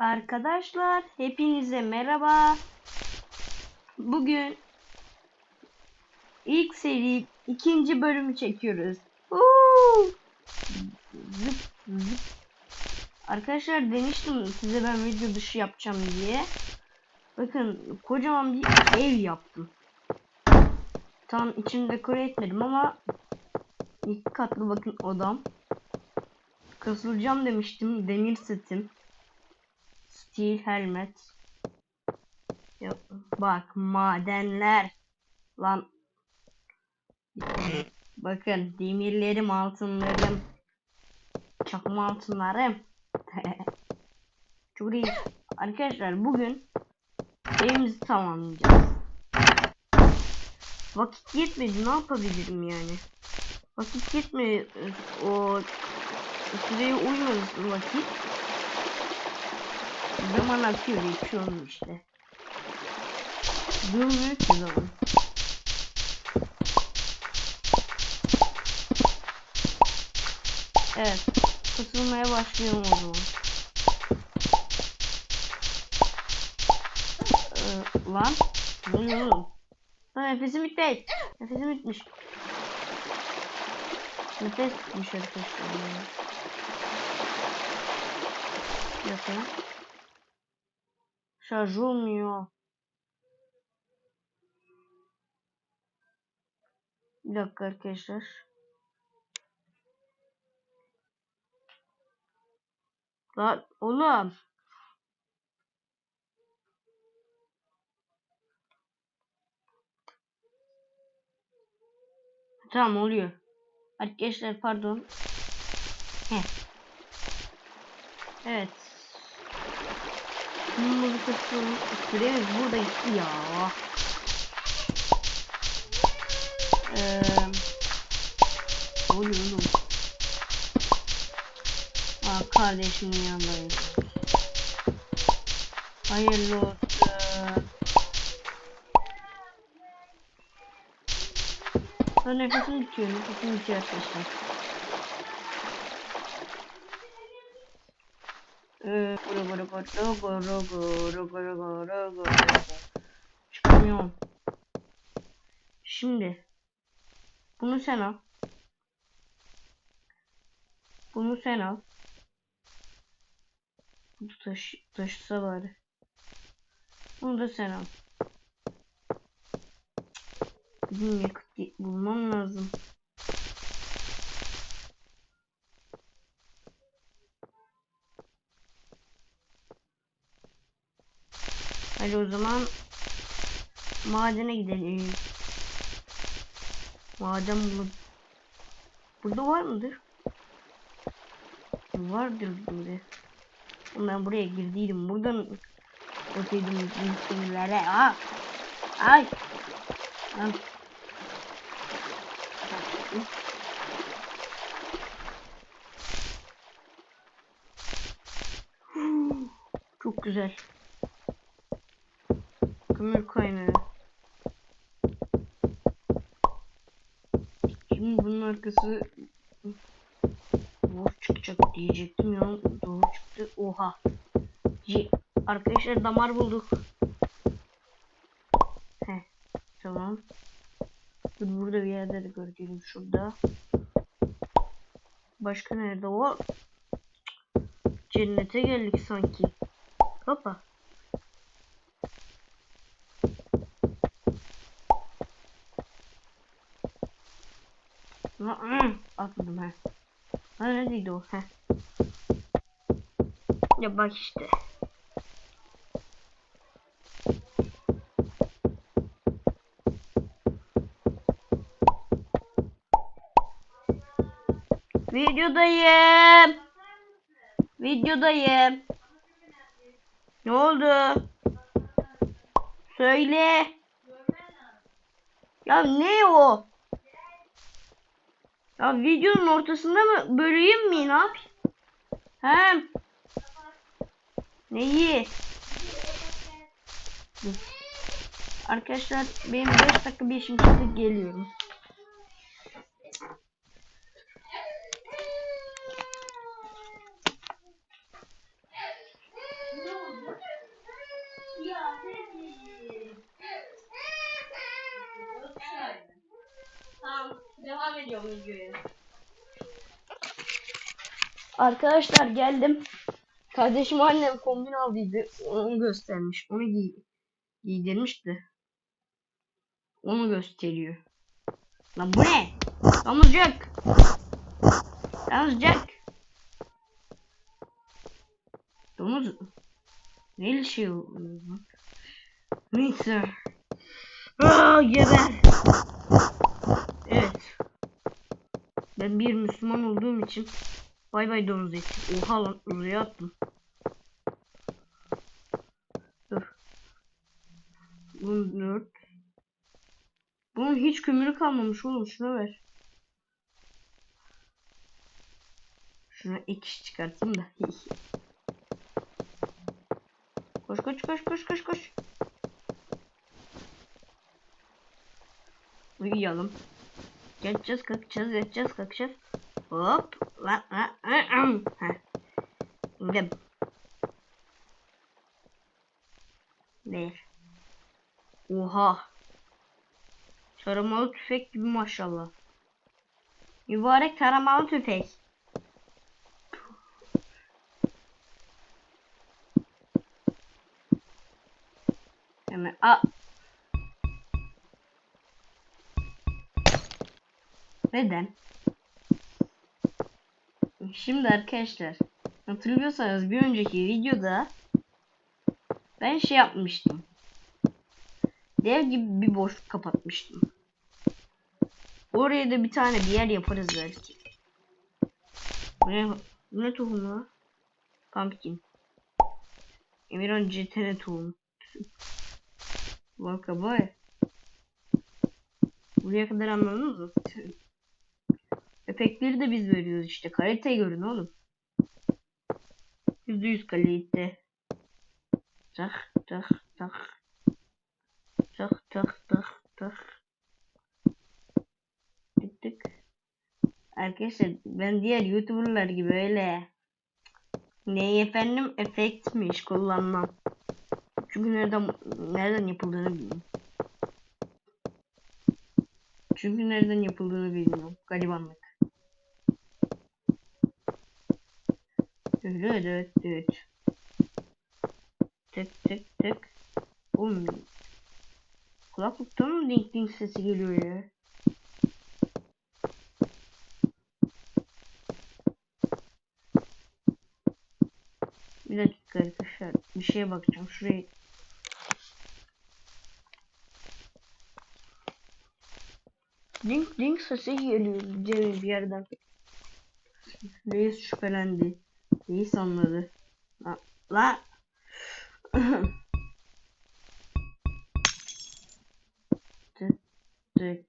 Arkadaşlar hepinize merhaba. Bugün ilk seri ikinci bölümü çekiyoruz. Zıp, zıp. Arkadaşlar demiştim size ben video dışı yapacağım diye. Bakın kocaman bir ev yaptım. Tam içini dekore etmedim ama iki katlı bakın odam. Kasılacağım demiştim. Demir setim. Steel helmet. Yok, bak madenler. Lan. Bakın demirlerim altınlarım. Çakma altınlarım. Çok iyi. Arkadaşlar bugün evimizi tamamlayacağız. Vakit yetmedi ne yapabilirim yani? Vakit yetmedi o süreye uymamış vakit. Zaman akıyor geçiyorum işte. Durmuyor ki zaman. Evet. Katılmaya başlıyorum o zaman. Ee, lan. Ne oluyor oğlum? Lan nefesim bitti. Nefesim bitmiş. Nefes bitmiş arkadaşlar. ya. Yapalım. Şarj olmuyor. Bir dakika arkadaşlar. Lan oğlum. Tamam oluyor. Arkadaşlar pardon. Heh. Evet. Bunun kısmı süremiz burada gitti ya. Eee ne oluyor oğlum? Aa kardeşimin yanındayım. Hayırlı olsun. Ben nefesim bitiyor, nefesim bitiyor arkadaşlar. Çıkamıyorum. Şimdi. Bunu sen al. Bunu sen al. Bu taş, taşısa bari. Bunu da sen al. Bizim yakıt bulmam lazım. Hadi o zaman madene gidelim. Maden bulun. Burada var mıdır? Vardır burada. Ben buraya girdiydim. Buradan öteydim insanlara. Aa! Ay! Lan. Çok güzel. Kömür kaynağı. Şimdi bunun arkası boş çıkacak diyecektim ya. Doğru çıktı. Oha. Ye- Arkadaşlar damar bulduk. Heh. Tamam. Burada bir yerde de gördüğüm şurada. Başka nerede o? Cennete geldik sanki. Hoppa. Atladım ha. Ha neredeydi o? Heh. Ya bak işte. Videodayım. Videodayım. Ne oldu? Söyle. Ya ne o? Ya videonun ortasında mı böleyim mi? Ne yapayım? He. Neyi? Arkadaşlar benim 5 dakika bir işim çıktı geliyorum. Arkadaşlar geldim. Kardeşim annem kombin aldıydı. Onu göstermiş. Onu giy giydirmişti. Onu gösteriyor. Lan bu ne? Damlacak. Damlacak. Domuz. Neyle şey oluyor lan? Neyse. Aa geber. Evet. Ben bir Müslüman olduğum için bay bay domuz eti. Oha lan oraya attım. Bunun dört. Bunun hiç kömürü kalmamış oğlum şuna ver. Şuna ek iş çıkartayım da. koş koş koş koş koş koş. Uyuyalım. Yatacağız kalkacağız yatacağız kalkacağız. Hop. Lan lan lan. Heh. İndim. Ver. Oha. Taramalı tüfek gibi maşallah. Mübarek taramalı tüfek. Neden? Şimdi arkadaşlar hatırlıyorsanız bir önceki videoda ben şey yapmıştım. Dev gibi bir boşluk kapatmıştım. Oraya da bir tane bir yer yaparız belki. Bu ne, bu ne tohumu? Pumpkin. Emirhan CTN tohumu. Vaka boy. Buraya kadar anladınız mı? Efektleri de biz veriyoruz işte. Kaliteyi görün oğlum. %100 kalite. Tak tak tak. Tak tak tak tak. Tık tık. Arkadaşlar ben diğer youtuberlar gibi öyle ne efendim efektmiş kullanmam. Çünkü nereden nereden yapıldığını bilmiyorum. Çünkü nereden yapıldığını bilmiyorum. Garibanlık. Evet evet. Tık tık tık. Oğlum Kulaklıktan mı ding ding sesi geliyor ya? Bir dakika arkadaşlar. Bir şeye bakacağım. Şuraya Ding ding sesi geliyor bir yerden. Reis şüphelendi. Reis anladı. La. La. tık.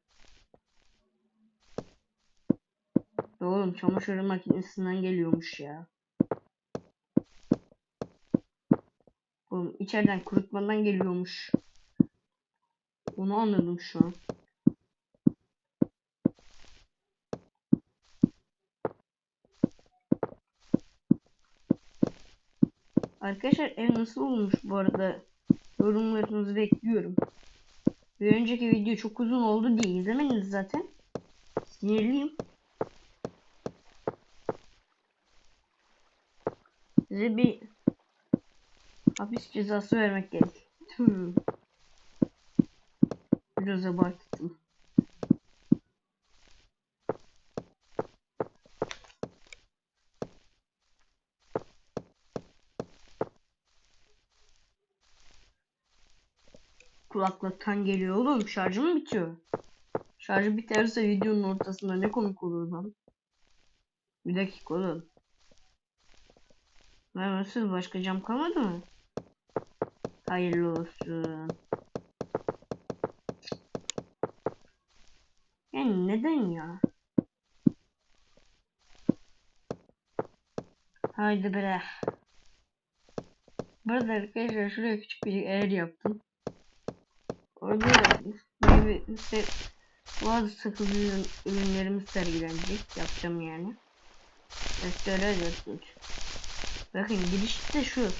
Oğlum çamaşır makinesinden geliyormuş ya. Oğlum içeriden kurutmadan geliyormuş. Onu anladım şu an. Arkadaşlar ev nasıl olmuş bu arada yorumlarınızı bekliyorum. Bir önceki video çok uzun oldu diye izlemediniz zaten. Sinirliyim. Size bir hapis cezası vermek gerek. Biraz abarttım. Kulaklıktan geliyor oğlum. Şarjı mı bitiyor? Şarjı biterse videonun ortasında ne komik olur lan. Bir dakika oğlum. Nasıl başka cam kalmadı mı? Hayırlı olsun. Yani neden ya? Haydi bre. Burada arkadaşlar şuraya küçük bir yer yaptım. Orada meyve bazı sakız ürün, ürünlerimiz sergilenecek. Yapacağım yani. Restore ediyorsunuz. Bakın giriş de şu.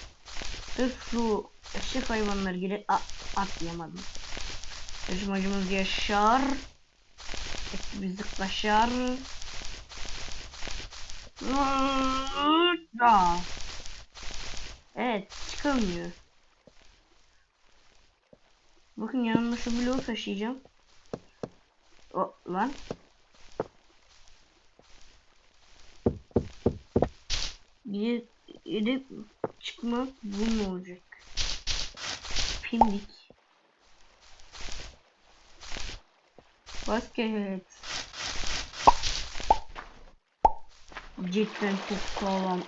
Sırf şu eşek hayvanlar gire atlayamadım. Yarışmacımız Yaşar. Bizi kaşar. Evet çıkamıyor. Bakın yanımda şu bloğu taşıyacağım. O lan. Gidip, çıkmak bu mu olacak? Pimdik. Basket. Cidden çok sağlam.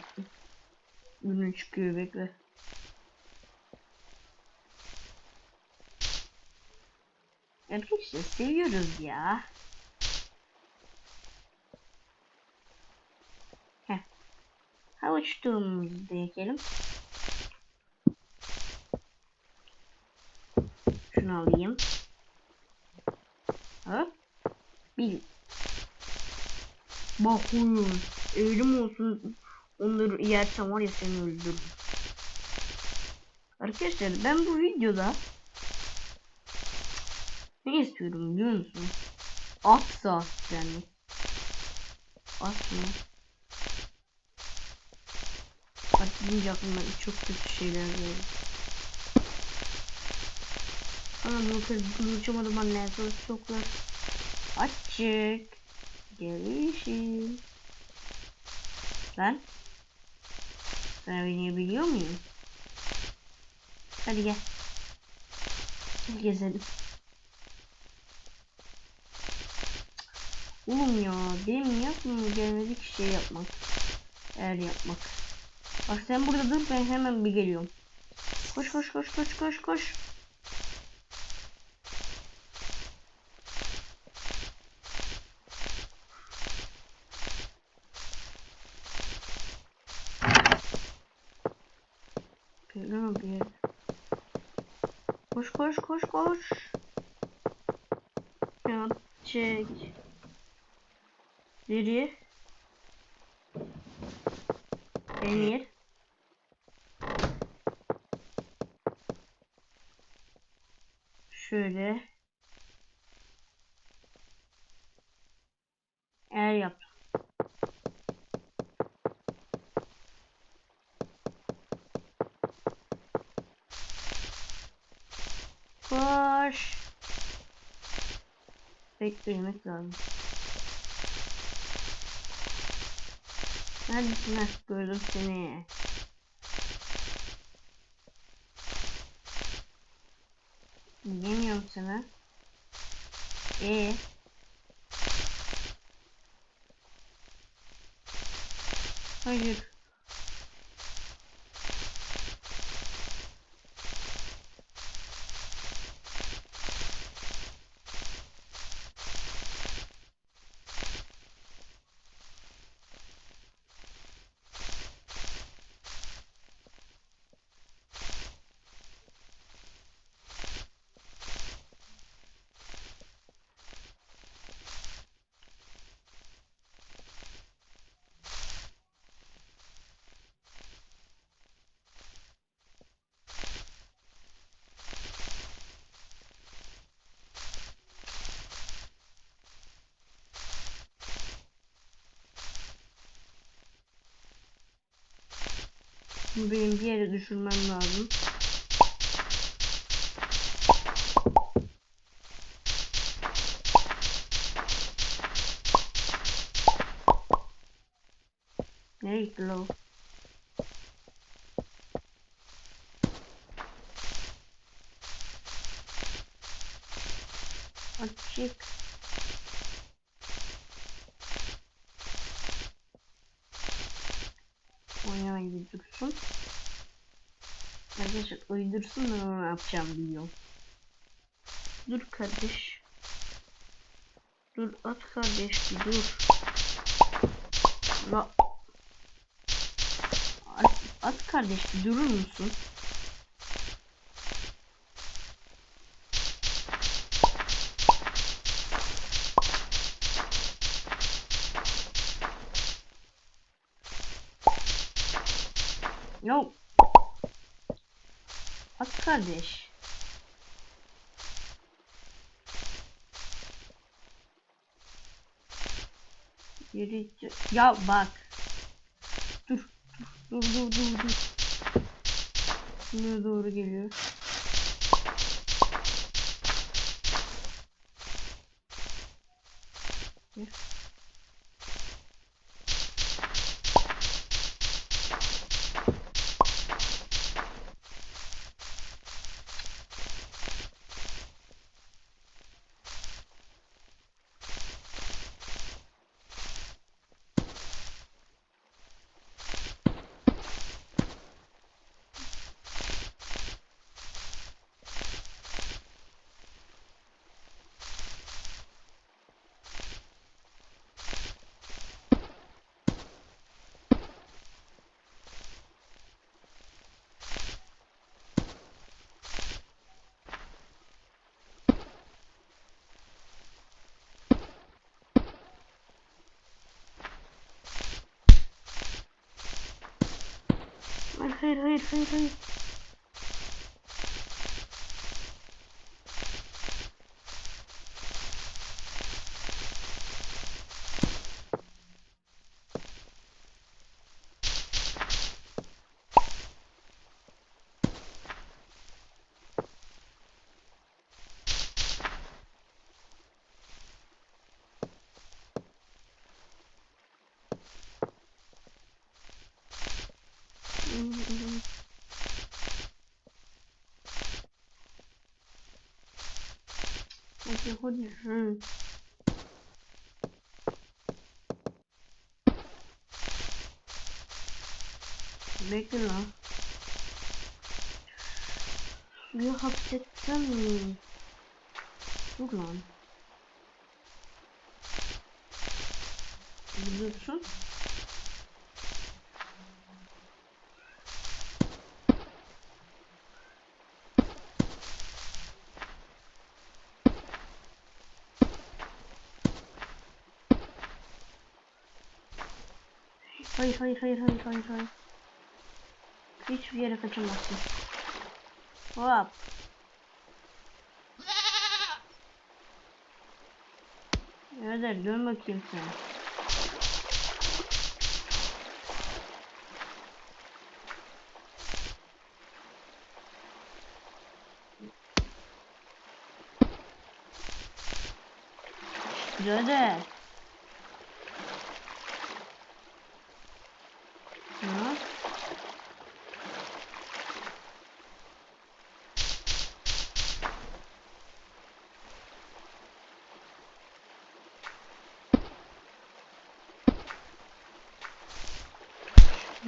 Ürün çıkıyor bekle. Arkadaşlar seviyoruz ya. Heh. Havuç tohumumuzu da ekelim. Şunu alayım. Hop. Bir. Bakıyorum. Eğrim olsun. Onları yersem var ya seni öldürürüm. Arkadaşlar ben bu videoda istiyorum biliyor musun? At saat yani. At mı? At deyince aklıma çok kötü şeyler geldi. Ana bu kız konuşamadım anne. Sos çoklar. Açık. Gelişim. Lan. Beni biliyor muyum? Hadi gel. Gel gezelim. Oğlum ya benim yapmıyor gelmedik şey yapmak. Eğer yapmak. Bak sen burada dur ben hemen bir geliyorum. Koş koş koş koş koş koş. Yere. Koş koş koş koş. Ya çek. Biri. Emir. Şöyle. Eğer yaptım. Koş. Beklemek lazım. Neredesin ha? Gördüm seni. Yemiyorum seni. Ee. Hayır. Bunu benim bir yere düşürmem lazım. Nereye gitti lan? Açık. Dursun. Arkadaşlar uydursun da ne yapacağım biliyorum. Dur kardeş. Dur at kardeş dur. At, at kardeş durur musun? Yok. At kardeş. Yeri ya bak. Dur dur dur dur dur. Buraya doğru geliyor. Gel. Hayır hayır hayır hayır hayır. Hadi hadi. Hı. Bekle lan. Bir hapsetsen mi? Dur Hayır hayır hayır hayır hayır hayır. Hiçbir yere kaçamazsın. Hop. Evet dön bakayım sen. Birader. Ha?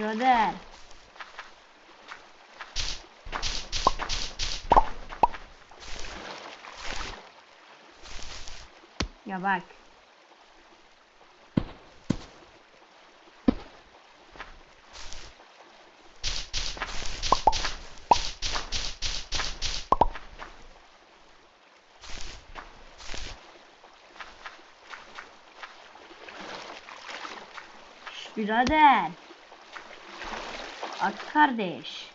Birader. Ya bak. Birader. At kardeş.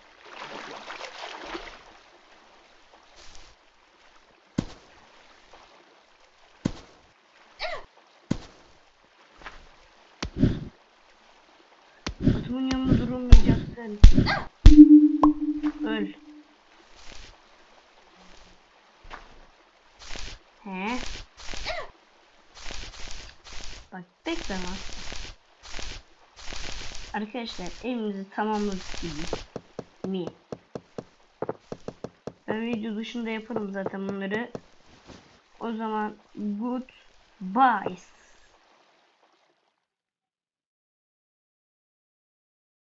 Atımın yanında duramayacaksın. Öl. He? Bak bekle lan. Arkadaşlar evimizi tamamladık gibi. Mi? Ben video dışında yaparım zaten bunları. O zaman good bye.